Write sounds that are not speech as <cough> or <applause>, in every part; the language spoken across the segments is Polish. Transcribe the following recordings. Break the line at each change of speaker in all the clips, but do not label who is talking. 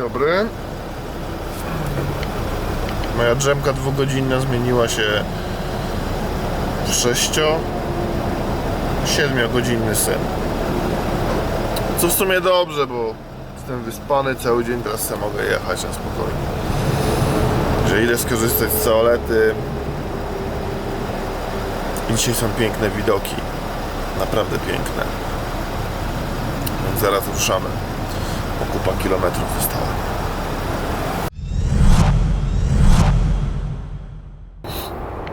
dobry. Moja drzemka dwugodzinna zmieniła się w 6 7-godzinny sen. Co w sumie dobrze, bo jestem wyspany cały dzień, teraz sobie mogę jechać na spokojnie. Że idę skorzystać z toalety. I dzisiaj są piękne widoki. Naprawdę piękne. Więc zaraz ruszamy. O kupa kilometrów została.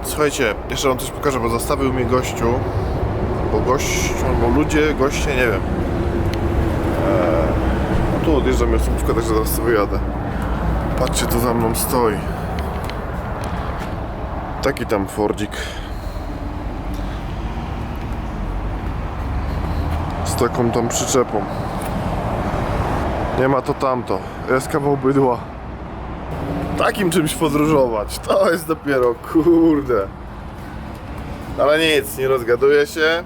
Słuchajcie, jeszcze wam coś pokażę, bo zostawił mnie gościu. Bo gość, albo ludzie, goście, nie wiem. Eee, no tu odjeżdżam miejscówkę, także zaraz sobie jadę. Patrzcie, co za mną stoi. Taki tam Fordzik. Z taką tam przyczepą. Nie ma to tamto. Jest kawał bydła. Takim czymś podróżować. To jest dopiero kurde. Ale nic, nie rozgaduję się.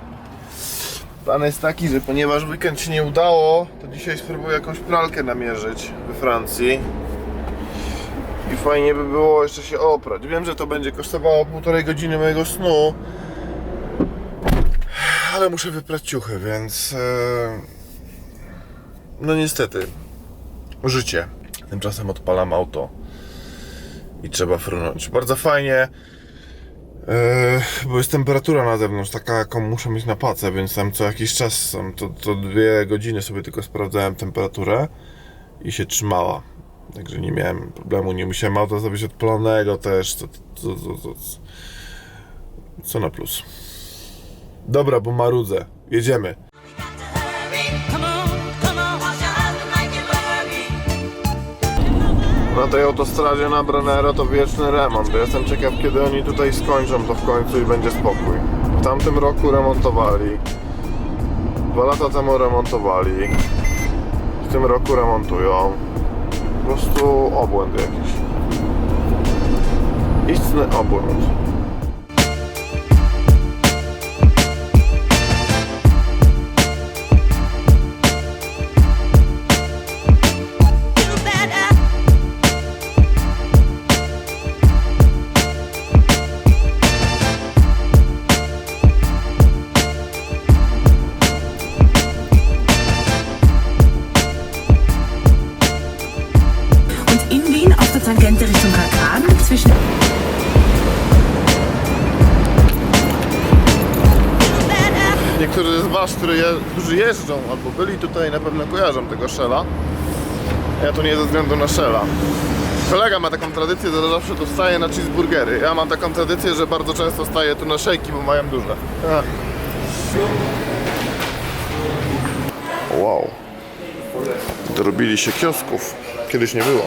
Plan jest taki, że ponieważ weekend się nie udało, to dzisiaj spróbuję jakąś pralkę namierzyć we Francji. I fajnie by było jeszcze się oprać. Wiem, że to będzie kosztowało półtorej godziny mojego snu. Ale muszę wyprać ciuchy, więc... No niestety. Życie. Tymczasem odpalam auto. I trzeba frunąć. Bardzo fajnie. Yy, bo jest temperatura na zewnątrz taka, jaką muszę mieć na pacę, więc tam co jakiś czas, to, to dwie godziny sobie tylko sprawdzałem temperaturę i się trzymała. Także nie miałem problemu, nie musiałem auta zrobić odpalonego też. To, to, to, to. Co na plus. Dobra, bo marudzę. Jedziemy. Na tej autostradzie na Brennero to wieczny remont. Jestem ciekaw, kiedy oni tutaj skończą to w końcu i będzie spokój. W tamtym roku remontowali. Dwa lata temu remontowali. W tym roku remontują. Po prostu obłęd jakiś. Istny obłęd. Niektórzy z Was, którzy jeżdżą albo byli tutaj, na pewno kojarzą tego Shella. Ja tu nie ze względu na Shella. Kolega ma taką tradycję, że zawsze tu staje na cheeseburgery. Ja mam taką tradycję, że bardzo często staję tu na szejki, bo mają duże. Wow. Dorobili się kiosków. Kiedyś nie było.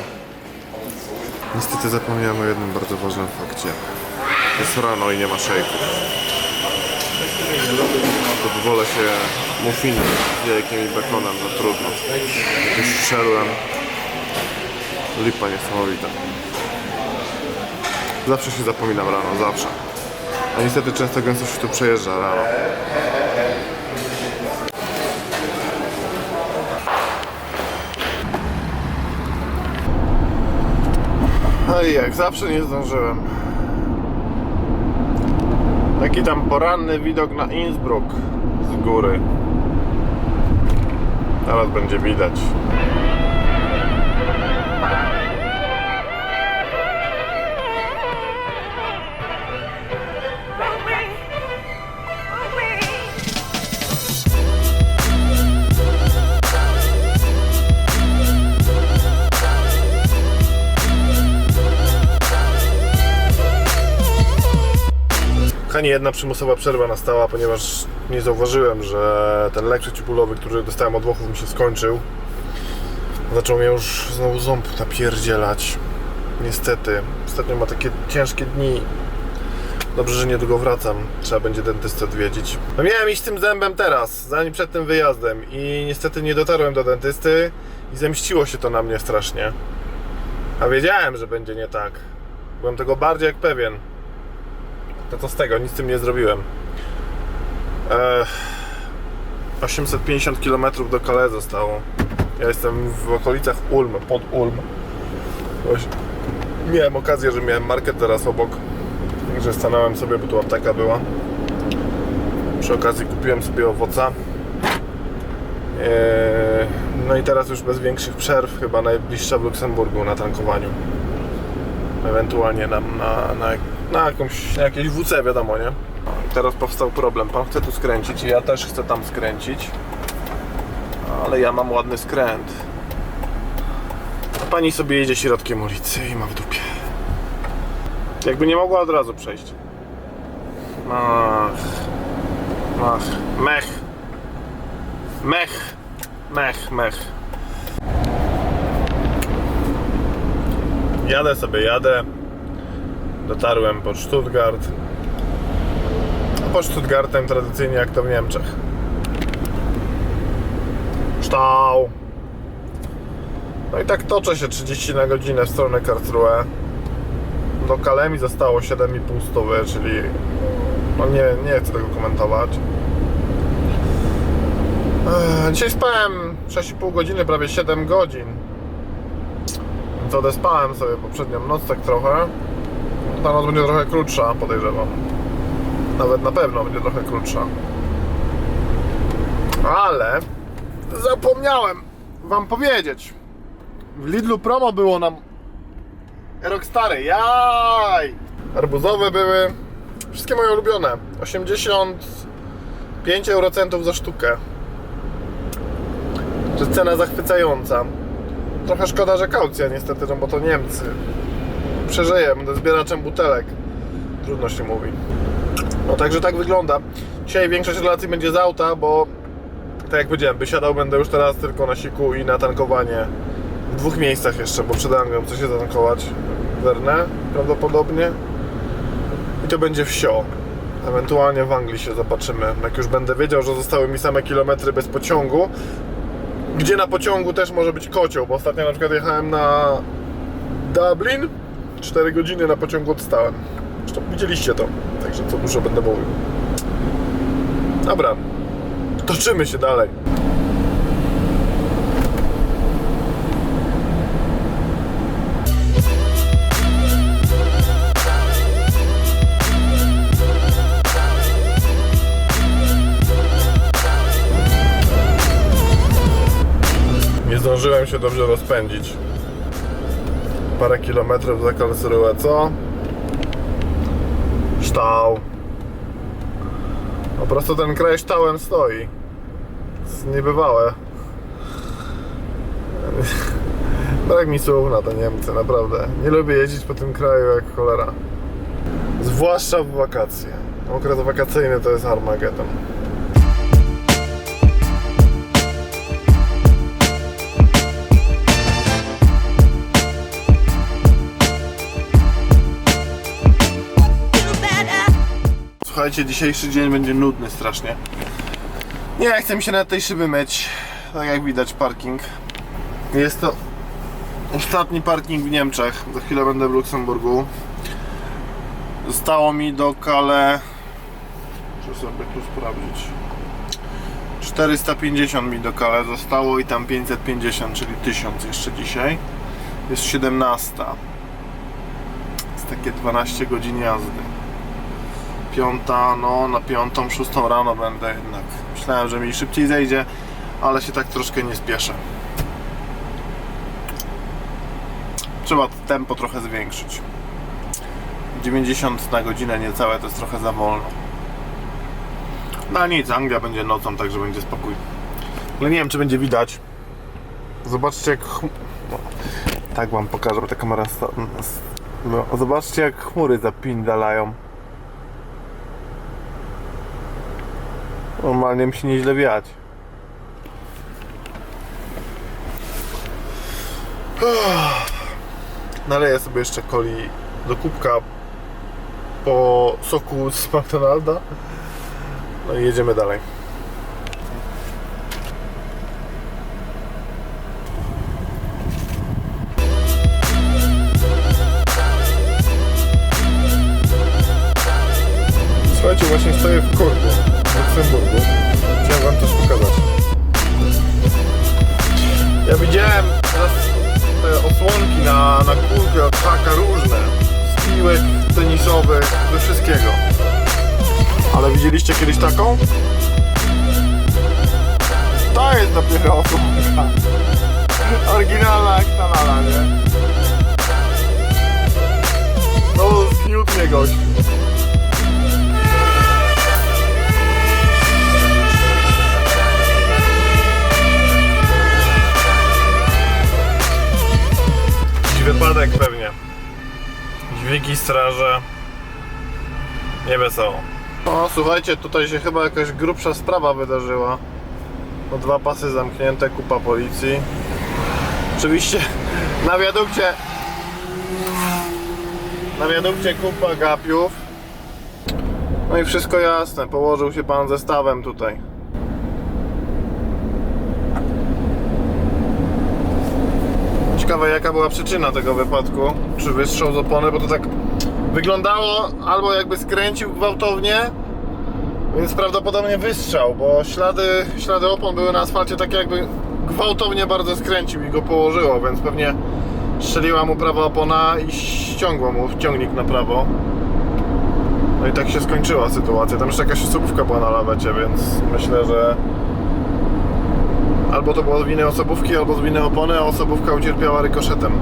Niestety zapomniałem o jednym bardzo ważnym fakcie. Jest rano i nie ma szejków to wolę się muffiny z jajkiem i bekonem, no trudno. Jakimś szedłem. Lipa niesamowita. Zawsze się zapominam rano, zawsze. A niestety często gęsto się tu przejeżdża rano. No i jak zawsze nie zdążyłem. Taki tam poranny widok na Innsbruck z góry. Teraz będzie widać. Kochani, jedna przymusowa przerwa nastała, ponieważ nie zauważyłem, że ten lek przeciwbólowy, który dostałem od Włochów mi się skończył. Zaczął mnie już znowu ząb napierdzielać. Niestety. Ostatnio ma takie ciężkie dni. Dobrze, że niedługo wracam. Trzeba będzie dentystę odwiedzić. No miałem iść tym zębem teraz, zanim przed tym wyjazdem. I niestety nie dotarłem do dentysty i zemściło się to na mnie strasznie. A wiedziałem, że będzie nie tak. Byłem tego bardziej jak pewien. To co z tego, nic z tym nie zrobiłem. Eee, 850 km do Calais zostało. Ja jestem w okolicach Ulm, pod Ulm. Miałem okazję, że miałem market teraz obok. Także stanąłem sobie, bo tu apteka była. Przy okazji kupiłem sobie owoca. Eee, No i teraz już bez większych przerw, chyba najbliższa w Luksemburgu na tankowaniu. Ewentualnie na, na, na, na, jakąś, na jakieś WC, wiadomo, nie? Teraz powstał problem. Pan chce tu skręcić i ja też chcę tam skręcić. Ale ja mam ładny skręt. A pani sobie jedzie środkiem ulicy i ma w dupie. Jakby nie mogła od razu przejść. Ach. Ach. Mech. Mech. Mech, mech. Jadę sobie, jadę. Dotarłem pod Stuttgart. A pod Stuttgartem tradycyjnie jak to w Niemczech. Stał. No i tak toczę się 30 na godzinę w stronę Karlsruhe. Do Kalemi zostało 7,5 stówy, czyli no nie, nie chcę tego komentować. Dzisiaj spałem 6,5 godziny, prawie 7 godzin. Więc odespałem sobie poprzednią noc tak trochę. Ta noc będzie trochę krótsza, podejrzewam. Nawet na pewno będzie trochę krótsza. Ale zapomniałem wam powiedzieć. W Lidlu promo było nam Rockstary, jaj! Arbuzowe były. Wszystkie moje ulubione. 85 eurocentów za sztukę. Jest cena zachwycająca. Trochę szkoda, że kaucja niestety, no bo to Niemcy. Przeżyję, będę zbieraczem butelek. Trudno się mówi. No także tak wygląda. Dzisiaj większość relacji będzie z auta, bo tak jak powiedziałem, wysiadał będę już teraz tylko na siku i na tankowanie w dwóch miejscach jeszcze, bo przed Anglią chcę się zatankować w Werne prawdopodobnie i to będzie wsio. Ewentualnie w Anglii się zobaczymy. Jak już będę wiedział, że zostały mi same kilometry bez pociągu, gdzie na pociągu też może być kocioł, bo ostatnio na przykład jechałem na Dublin, 4 godziny na pociągu odstałem. Zresztą widzieliście to, także co dużo będę mówił. Dobra, toczymy się dalej. Zdążyłem się dobrze rozpędzić. Parę kilometrów za Karlsruhe, co? Ształ. Po prostu ten kraj ształem stoi. To jest niebywałe. <laughs> Brak mi słów na to Niemcy, naprawdę. Nie lubię jeździć po tym kraju jak cholera. Zwłaszcza w wakacje. Okres wakacyjny to jest Armageddon. Słuchajcie, dzisiejszy dzień będzie nudny strasznie. Nie chcę mi się na tej szyby myć. Tak jak widać, parking. Jest to ostatni parking w Niemczech. Za chwilę będę w Luksemburgu. Zostało mi do Kale. Muszę sobie tu sprawdzić. 450 mi do Kale zostało i tam 550, czyli 1000 jeszcze dzisiaj. Jest 17. Jest takie 12 godzin jazdy piąta, no na piątą, szóstą rano będę jednak. Myślałem, że mi szybciej zejdzie, ale się tak troszkę nie spieszę. Trzeba tempo trochę zwiększyć. 90 na godzinę niecałe to jest trochę za wolno. No nic, Anglia będzie nocą, także będzie spokój. Ale nie wiem, czy będzie widać. Zobaczcie jak... no, Tak wam pokażę, bo ta kamera... sta- No, zobaczcie jak chmury zapindalają. Normalnie mi się nieźle wiać. <sighs> Naleję sobie jeszcze coli do kubka po soku z McDonalda. No i jedziemy dalej. Słuchajcie, właśnie stoję w korku Luksemburgu. Chciałem wam też pokazać. Ja widziałem te osłonki na, na kulkę od haka różne. Z piłek tenisowych, do wszystkiego. Ale widzieliście kiedyś taką? To jest dopiero osłonka. Oryginalna jak ta lala, nie? No, zgniótł gość. Dźwigi, straże. Nie wesoło. O, słuchajcie, tutaj się chyba jakaś grubsza sprawa wydarzyła. No, dwa pasy zamknięte, kupa policji. Oczywiście <laughs> na wiadukcie na wiadukcie kupa gapiów. No i wszystko jasne, położył się pan ze stawem tutaj. Ciekawe jaka była przyczyna tego wypadku. Czy wystrzał z opony, bo to tak wyglądało albo jakby skręcił gwałtownie, więc prawdopodobnie wystrzał, bo ślady, ślady opon były na asfalcie takie jakby gwałtownie bardzo skręcił i go położyło, więc pewnie strzeliła mu prawa opona i ściągło mu ciągnik na prawo. No i tak się skończyła sytuacja. Tam jeszcze jakaś osobówka była na lawecie, więc myślę, że albo to było z winy osobówki, albo z winy opony, a osobówka ucierpiała rykoszetem.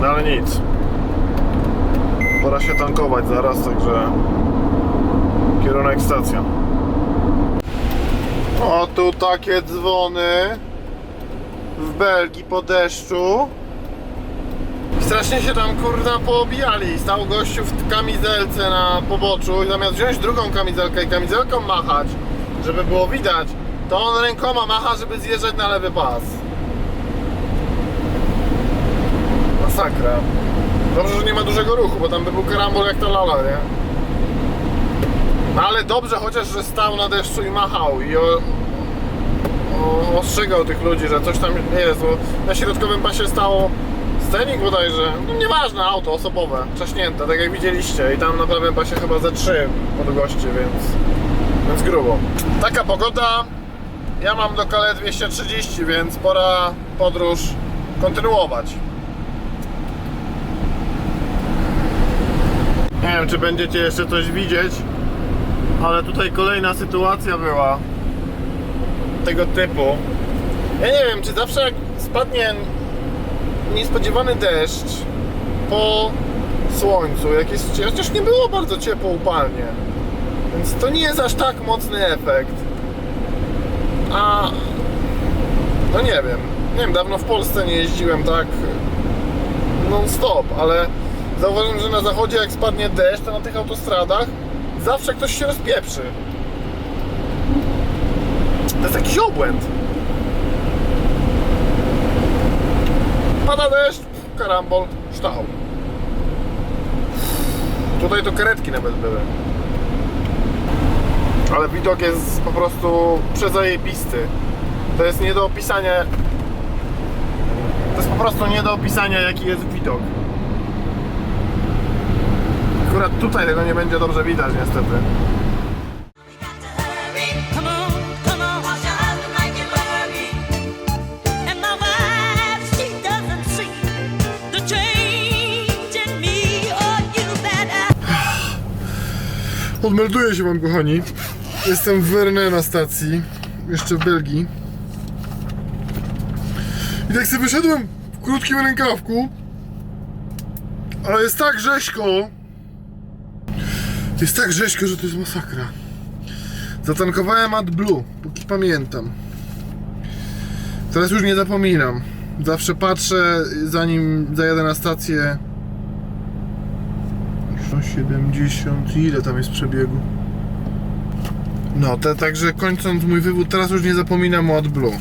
No ale nic. Pora się tankować zaraz, także kierunek stacja. O, tu takie dzwony w Belgii po deszczu. Strasznie się tam kurda poobijali. Stał gościu w kamizelce na poboczu i zamiast wziąć drugą kamizelkę i kamizelką machać, żeby było widać, to on rękoma macha, żeby zjeżdżać na lewy pas. Masakra. Dobrze, że nie ma dużego ruchu, bo tam by był karambol jak ta lala, nie? No ale dobrze chociaż, że stał na deszczu i machał i o, o, ostrzegał tych ludzi, że coś tam jest, bo na środkowym pasie stało Stenik bodajże, no nieważne, auto osobowe, trzaśnięte, tak jak widzieliście i tam na prawym pasie chyba ze trzy po długości, więc, więc grubo. Taka pogoda, ja mam do Kale 230, więc pora podróż kontynuować. Nie wiem, czy będziecie jeszcze coś widzieć, ale tutaj kolejna sytuacja była tego typu. Ja nie wiem, czy zawsze jak spadnie niespodziewany deszcz po słońcu, jak jest, chociaż nie było bardzo ciepło upalnie, więc to nie jest aż tak mocny efekt. A no nie wiem, nie wiem, dawno w Polsce nie jeździłem tak non stop, ale zauważyłem, że na zachodzie jak spadnie deszcz, to na tych autostradach zawsze ktoś się rozpieprzy. To jest jakiś obłęd. Pada deszcz, karambol, ształ. Tutaj to karetki nawet były. Ale widok jest po prostu przezajebisty. To jest nie do opisania. To jest po prostu nie do opisania jaki jest widok. Akurat tutaj tego nie będzie dobrze widać niestety.
Oh. <sighs>
Odmelduję się wam kochani. Jestem w Verne na stacji, jeszcze w Belgii. I tak sobie wyszedłem w krótkim rękawku. Ale jest tak rzeźko. Jest tak rzeźko, że to jest masakra. Zatankowałem AdBlue, póki pamiętam. Teraz już nie zapominam. Zawsze patrzę, zanim zajadę na stację. 70, ile tam jest przebiegu? No, te, także kończąc mój wywód, teraz już nie zapominam o AdBlue.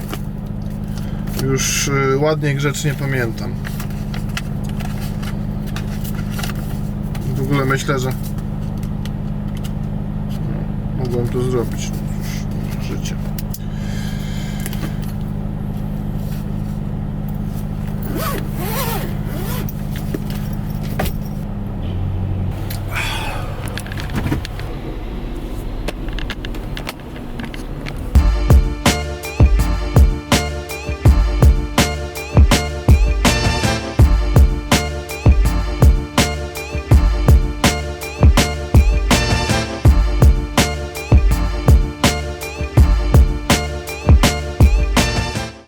Już y, ładnie, grzecznie pamiętam. W ogóle myślę, że no, mogłem to zrobić.